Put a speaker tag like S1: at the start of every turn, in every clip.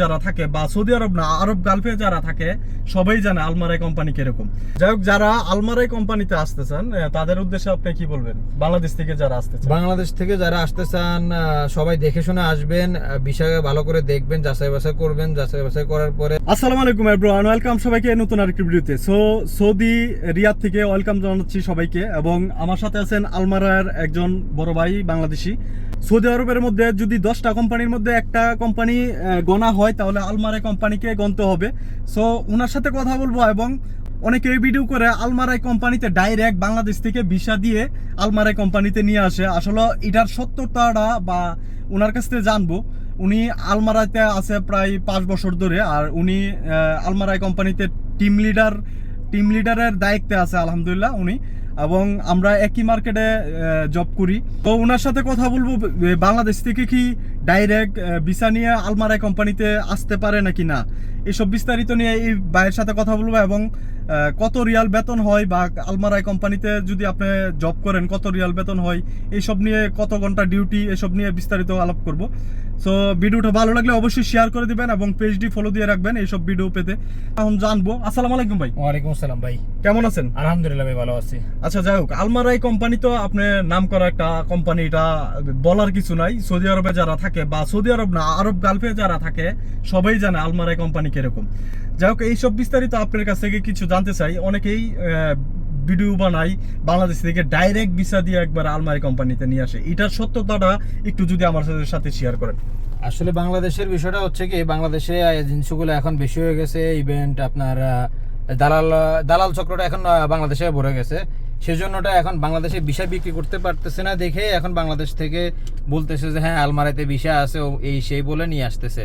S1: যারা থাকে বা সৌদি আরব না আরব গালফে যারা থাকে সবাই জানে আলমারাই কোম্পানি কীরকম। যাই হোক যারা আলমারাই কোম্পানিতে আসতে চান তাদের উদ্দেশ্যে আপনি কি বলবেন? বাংলাদেশ থেকে যারা আসতে চান।
S2: বাংলাদেশ থেকে যারা আসতে চান সবাই দেখে শুনে আসবেন বিষয়ে ভালো করে দেখবেন যাচাই বাছাই করবেন যাচাই বাছাই করার পরে
S1: আসসালামু আলাইকুম এভরিওয়ান ওয়েলকাম সবাইকে নতুন আরেকটি ভিডিওতে। সো সৌদি রিয়াদ থেকে ওয়েলকাম জানাচ্ছি সবাইকে এবং আমার সাথে আছেন আলমারার একজন বড় ভাই বাংলাদেশি। সৌদি আরবের মধ্যে যদি দশটা কোম্পানির মধ্যে একটা কোম্পানি গণা হয়, তাহলে আলমারা কোম্পানিকে গণতে হবে। সো ওনার সাথে কথা বলব এবং অনেকে এই ভিডিও করে আলমারাই কোম্পানিতে ডাইরেক্ট বাংলাদেশ থেকে ভিসা দিয়ে আলমারাই কোম্পানিতে নিয়ে আসে। আসলে এটার সত্যতাটা বা ওনার কাছ থেকে জানব। উনি আলমারাতে আছে প্রায় পাঁচ বছর ধরে আর উনি আলমারাই কোম্পানিতে টিম লিডার টিম লিডারের দায়িত্বে আছে, আলহামদুলিল্লাহ, উনি। এবং আমরা একই মার্কেটে জব করি। তো ওনার সাথে কথা বলব বাংলাদেশ থেকে কি ডাইরেক্ট ভিসা নিয়ে আলমারাই কোম্পানিতে আসতে পারে নাকি না? এসব বিস্তারিত নিয়ে এই ভাইয়ের সাথে কথা বলব এবং কত রিয়াল বেতন হয় বা আলমারাই কোম্পানিতে যদি আপনি জব করেন কত রিয়াল বেতন হয় এইসব নিয়ে কত ঘণ্টা ডিউটি এসব নিয়ে বিস্তারিত আলাপ করব। সো ভিডিওটা ভালো লাগলে অবশ্যই শেয়ার করে দিবেন এবং পেজটি ফলো দিয়ে রাখবেন এইসব ভিডিও পেতে। এখন জানব। আসসালামু আলাইকুম ভাই।
S2: ওয়ালাইকুম আসসালাম ভাই।
S1: কেমন আছেন?
S2: আলহামদুলিল্লাহ ভাই ভালো আছি।
S1: আচ্ছা যাই হোক আলমারাই কোম্পানি তো আপনি নাম করা একটা কোম্পানি এটা বলার কিছু নাই। সৌদি আরবে যারা থাকে বা সৌদি আরব না আরব গালফে যারা থাকে সবাই জানে আলমারাই কোম্পানি কীরকম যাই হোক এইসব বিস্তারিত আপনার কাছ থেকে কিছু জানতে চাই। অনেকেই ভিডিও বানাই বাংলাদেশ থেকে ডাইরেক্ট ভিসা দিয়ে একবার আলমারি কোম্পানিতে নিয়ে আসে। এটার সত্যতাটা একটু যদি আমার সাথে শেয়ার করেন।
S2: আসলে বাংলাদেশের বিষয়টা হচ্ছে কি, বাংলাদেশে জিনিসগুলো এখন বেশি হয়ে গেছে। ইভেন্ট আপনার দালাল দালাল চক্রটা এখন বাংলাদেশে ভরে গেছে। সেজন্যটা এখন বাংলাদেশে বিষয় বিক্রি করতে পারতেছে না দেখে এখন বাংলাদেশ থেকে বলতেছে যে হ্যাঁ আলমারিতে বিষয় আছে এই সেই বলে নিয়ে আসতেছে।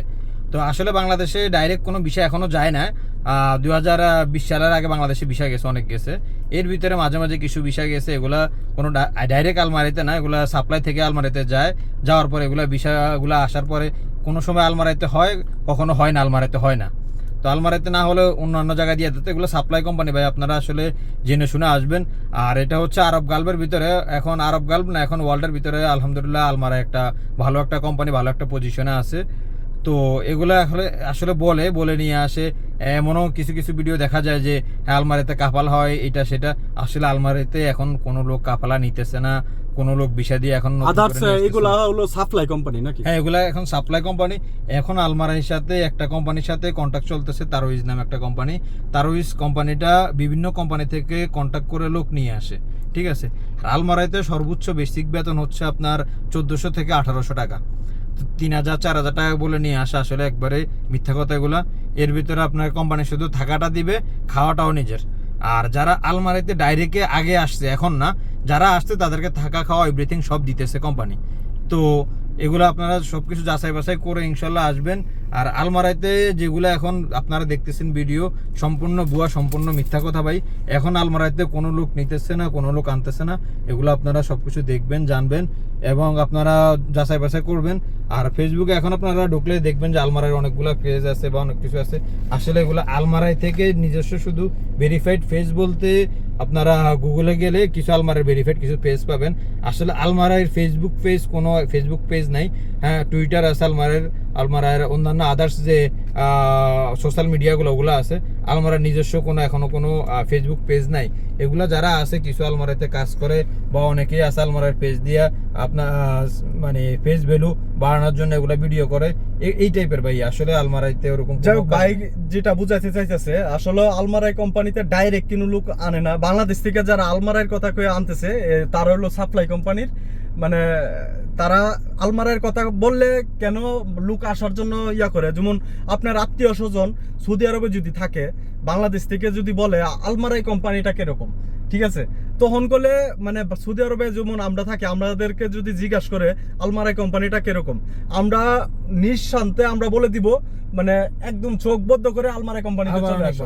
S2: তো আসলে বাংলাদেশে ডাইরেক্ট কোনো বিষয় এখনও যায় না। দু হাজার বিশ সালের আগে বাংলাদেশে বিষয় গেছে, অনেক গেছে। এর ভিতরে মাঝে মাঝে কিছু বিষয় গেছে, এগুলা কোনো ডাইরেক্ট আলমারিতে না, এগুলা সাপ্লাই থেকে আলমারিতে যায়। যাওয়ার পরে এগুলা বিষয়গুলো আসার পরে কোনো সময় আলমারিতে হয়, কখনো হয় না, আলমারিতে হয় না। তো আলমারিতে না হলে অন্যান্য জায়গায় দিয়ে দিতে, এগুলো সাপ্লাই কোম্পানি ভাই, আপনারা আসলে জেনে শুনে আসবেন। আর এটা হচ্ছে আরব গাল্বের ভিতরে, এখন আরব গাল্ব না, এখন ওয়ার্ল্ডের ভিতরে আলহামদুলিল্লাহ আলমারা একটা ভালো একটা কোম্পানি ভালো একটা পজিশনে আছে। তো এগুলো আসলে আসলে বলে বলে নিয়ে আসে। এমনও কিছু কিছু ভিডিও দেখা যায় যে হ্যাঁ আলমারিতে কাপাল হয় এটা সেটা। আসলে আলমারিতে এখন কোনো লোক কাপালা নিতেছে না। কোনো লোক বিষয় দিয়ে এখন।
S1: এগুলা হলো সাপ্লাই কোম্পানি নাকি?
S2: হ্যাঁ এগুলা এখন সাপ্লাই কোম্পানি এখন আলমারির সাথে একটা কোম্পানির সাথে কন্ট্যাক্ট চলতেছে তারোইজ নামে একটা কোম্পানি তারোইজ কোম্পানিটা বিভিন্ন কোম্পানি থেকে কন্ট্যাক্ট করে লোক নিয়ে আসে। ঠিক আছে? আলমারাইতে সর্বোচ্চ বেসিক বেতন হচ্ছে আপনার চোদ্দোশো থেকে আঠারোশো টাকা। তিন হাজার, চার হাজার টাকা বলে নিয়ে আসা আসলে একবারে মিথ্যা কথা এগুলা এর ভিতরে আপনার কোম্পানি শুধু থাকাটা দিবে, খাওয়াটাও নিজের। আর যারা আলমারিতে ডাইরেক্টে আগে আসছে, এখন না, যারা আসছে তাদেরকে থাকা, খাওয়া এভরিথিং সব দিতেছে কোম্পানি তো এগুলো আপনারা সব কিছু যাচাই বাছাই করে ইনশাল্লাহ আসবেন। আর আলমারাইতে যেগুলো এখন আপনারা দেখতেছেন ভিডিও, সম্পূর্ণ বুয়া সম্পূর্ণ মিথ্যা কথা ভাই। এখন আলমারাইতে কোনো লোক নিতেছে না, কোনো লোক আনতেছে না। এগুলো আপনারা সবকিছু দেখবেন, জানবেন এবং আপনারা যাচাই বাছাই করবেন। আর ফেসবুকে এখন আপনারা ঢুকলে দেখবেন যে আলমারার অনেকগুলো পেজ আছে বা অনেক কিছু আছে। আসলে এগুলো আলমারাই থেকে নিজস্ব শুধু ভেরিফাইড পেজ বলতে আপনারা গুগলে গেলে কিছু আলমারের ভেরিফাইড কিছু পেজ পাবেন। আসলে আলমারাইয়ের ফেসবুক পেজ কোনো ফেসবুক পেজ নাই। হ্যাঁ টুইটার আছে আলমারের। আলমারার অন্যান্য আদার্স যে সোশ্যাল মিডিয়াগুলো ওগুলো আছে আলমারার নিজস্ব কোনো এখনও কোনো ফেসবুক পেজ নাই। এগুলো যারা আছে কিছু আলমারাতে কাজ করে বা অনেকেই আছে আলমারার পেজ দিয়া আপনার মানে পেজ ভ্যালু বাড়ানোর জন্য এগুলা ভিডিও করে। এই টাইপের ভাই আসলে আলমারাইতে ওরকম
S1: ভাই যেটা বুঝাইতে চাইতেছে আসলে আলমারাই কোম্পানিতে ডাইরেক্ট কোনো লোক আনে না। বাংলাদেশ থেকে যারা আলমারাইয়ের কথা কয়ে আনতেছে তারা হলো সাপ্লাই কোম্পানির মানে তারা আলমারের কথা বললে কেন লোক আসার জন্য ইয়া করে? যেমন আপনার আত্মীয় স্বজন সৌদি আরবে যদি থাকে, বাংলাদেশ থেকে যদি বলে আলমারাই কোম্পানিটা কীরকম? ঠিক আছে? তখন করলে মানে সৌদি আরবে যেমন আমরা থাকি আমাদেরকে যদি জিজ্ঞাসা করে আলমারাই কোম্পানিটা কীরকম? আমরা নিঃশান্তে আমরা বলে দিব মানে একদম চোখ বদ্ধ করে আলমারাই কোম্পানিতে
S2: আবার
S1: চলে আসো।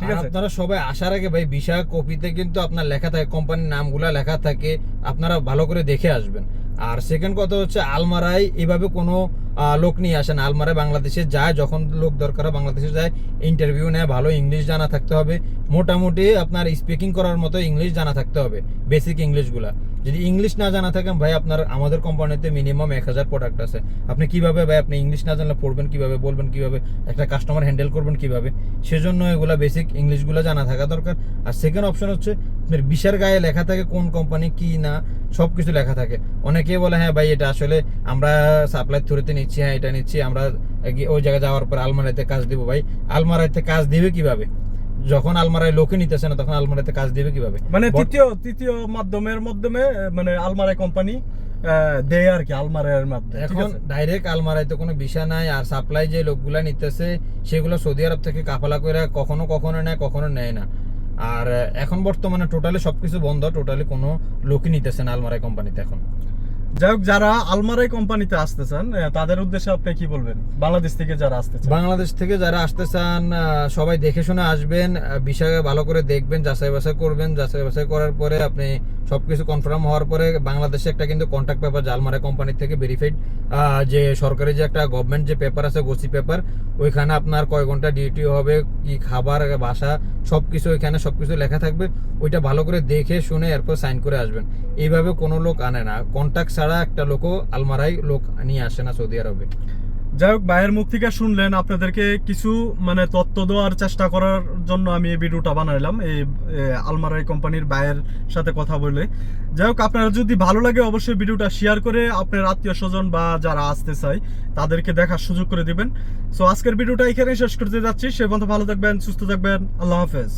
S1: ঠিক আছে?
S2: আপনারা সবাই আসার আগে ভাই ভিসা কপিতে কিন্তু আপনার লেখা থাকে কোম্পানির নামগুলা লেখা থাকে আপনারা ভালো করে দেখে আসবেন। আর সেকেন্ড কথা হচ্ছে আলমারাই এভাবে কোনো লোক নিয়ে আসেন। আলমারে বাংলাদেশে যায়, যখন লোক দরকার হয় বাংলাদেশে যায় ইন্টারভিউ নেয়, ভালো ইংলিশ জানা থাকতে হবে। মোটামুটি আপনার স্পিকিং করার মতো ইংলিশ জানা থাকতে হবে বেসিক ইংলিশগুলা যদি ইংলিশ না জানা থাকেন, ভাই, আপনার, আমাদের কোম্পানিতে মিনিমাম এক হাজার প্রোডাক্ট আছে। আপনি কীভাবে, ভাই, আপনি ইংলিশ না জানলে পড়বেন কীভাবে, বলবেন কীভাবে, একটা কাস্টমার হ্যান্ডেল করবেন কীভাবে? সেজন্য এগুলা বেসিক ইংলিশগুলো জানা থাকা দরকার। আর সেকেন্ড অপশন হচ্ছে, আপনার বিশার গায়ে লেখা থাকে কোন কোম্পানি কি না সব কিছু লেখা থাকে। অনেকেই বলে হ্যাঁ ভাই, এটা আসলে আমরা সাপ্লাই থ্রুতে নিচ্ছি। হ্যাঁ এটা নিচ্ছি আমরা ওই জায়গায় যাওয়ার পর আলমারাইতে কাজ দিব ভাই। আলমারাইতে কাজ দিবে কীভাবে? যখন আলমারায় লোকে নিতেছে না তখন আলমারাইতে কাজ দিবে কীভাবে?
S1: মানে তৃতীয় তৃতীয় মাধ্যমের মাধ্যমে মানে আলমারাই কোম্পানি দেয় আর কি আলমারের মাধ্যমে
S2: এখন? ডাইরেক্ট আলমারাইতে কোনো বিষয় নাই আর সাপ্লাই যে লোকগুলা নিতেছে সেগুলো সৌদি আরব থেকে কাফালা করে কখনো কখনো নেয় কখনো নেয় না। আর এখন বর্তমানে টোটালি সবকিছু বন্ধ টোটালি কোনো লোকই নিতেছে না আলমারাই কোম্পানিতে এখন।
S1: যাই হোক, যারা আলমারাই কোম্পানিতে আসতে চান তাদের উদ্দেশ্যে আপনি কি বলবেন? বাংলাদেশ থেকে যারা আসতে চান।
S2: বাংলাদেশ থেকে যারা আসতে চান সবাই দেখে শুনে আসবেন বিষয়ে ভালো করে দেখবেন, যাচাই বাছাই করবেন। যাচাই বাছাই করার পরে আপনি সবকিছু কনফার্ম হওয়ার পরে বাংলাদেশে একটা কিন্তু কন্ট্যাক্ট পেপার জালমারা কোম্পানি থেকে ভেরিফাইড যে সরকারি যে একটা গভর্নমেন্ট যে পেপার আছে গোসি পেপার ওইখানে আপনার কয় ঘণ্টা ডিউটি হবে, কি খাবার, বাসা, সবকিছু ওইখানে সবকিছু লেখা থাকবে। ওইটা ভালো করে দেখে শুনে এরপর সাইন করে আসবেন। এইভাবে কোনো লোক আনে না। কন্ট্যাক্ট ছাড়া একটা লোকও আলমারাই লোক নিয়ে আসে না সৌদি আরবে।
S1: যাই হোক, ভাইয়ের মুখ থেকে শুনলেন, আপনাদেরকে কিছু মানে তথ্য দেওয়ার চেষ্টা করার জন্য আমি এই ভিডিওটা বানাইলাম, এই আলমারাই কোম্পানির ভাইয়ের সাথে কথা বলে। যাই হোক, আপনারা যদি ভালো লাগে অবশ্যই ভিডিওটা শেয়ার করে আপনার আত্মীয় স্বজন বা যারা আসতে চায়, তাদেরকে দেখার সুযোগ করে দিবেন। সো আজকের ভিডিওটা এখানে শেষ করতে যাচ্ছি। সে পর্যন্ত ভালো থাকবেন, সুস্থ থাকবেন, আল্লাহ হাফেজ।